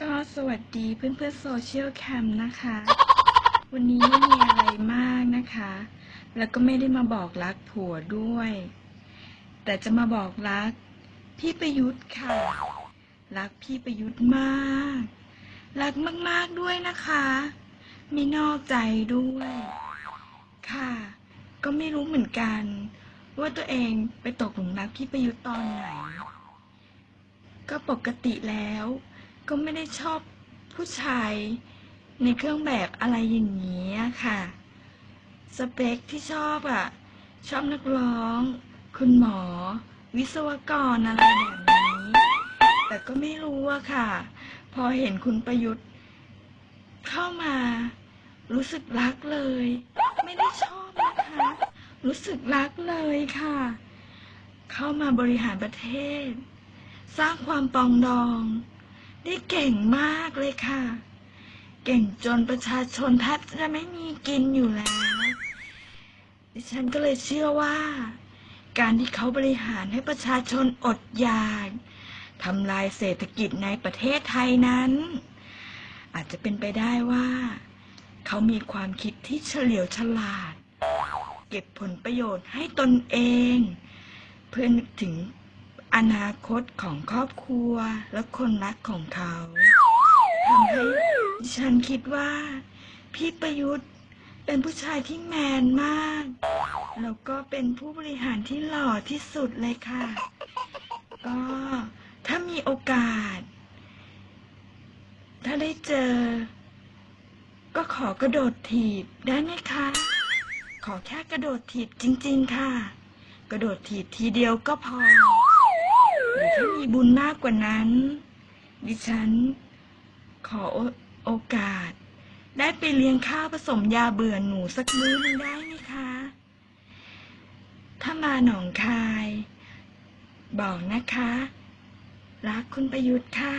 ก็สวัสดีเพื่อนเพื่อนโซเชียลแคมนะคะ วันนี้ไม่มีอะไรมากนะคะ แล้วก็ไม่ได้มาบอกรักผัวด้วย แต่จะมาบอกรัก พี่ประยุทธ์ค่ะ รักพี่ประยุทธ์มาก รักมากๆด้วยนะคะไม่นอกใจด้วย ค่ะ ก็ไม่รู้เหมือนกัน ว่าตัวเองไปตกหลุมรักพี่ประยุทธ์ตอนไหน ก็ปกติแล้ว ก็ไม่ได้ชอบผู้ชายในเครื่องแบบอะไรอย่างนี้ค่ะ สเปคที่ชอบอะ่ะ ชอบนักร้อง คุณหมอ วิศวกรอะไรแบบนี้ แต่ก็ไม่รู้อะค่ะ พอเห็นคุณประยุทธ์ เข้ามา รู้สึกรักเลย ไม่ได้ชอบนะคะ รู้สึกรักเลยค่ะ เข้ามาบริหารประเทศ สร้างความปองดอง ได้เก่งมากเลยค่ะ เก่งจนประชาชนแทบจะไม่มีกินอยู่แล้วดิฉันก็เลยเชื่อว่า การที่เขาบริหารให้ประชาชนอดอยากทำลายเศรษฐกิจในประเทศไทยนั้น อาจจะเป็นไปได้ว่า เขามีความคิดที่เฉลียวฉลาด เก็บผลประโยชน์ให้ตนเอง เพื่อนึกถึง อนาคตของครอบครัวและคนรักของเขาทำให้ดิฉันคิดว่า พี่ประยุทธ์เป็นผู้ชายที่แมนมาก แล้วก็เป็นผู้บริหารที่หล่อที่สุดเลยค่ะ ก็ถ้ามีโอกาส ถ้าได้เจอ ก็ขอกระโดดถีบได้ไหมคะ ขอแค่กระโดดถีบจริง ๆ ค่ะ กระโดดถีบทีเดียวก็พอ มีบุญมากกว่านั้น ดิฉันขอโอโอกาส ได้ไปเลี้ยงข้าวผสมยาเบื่อหนูสักมื้อนึงได้ไหมคะ ถ้ามาหนองคาย บอกนะคะ รักคุณประยุทธ์ค่ะ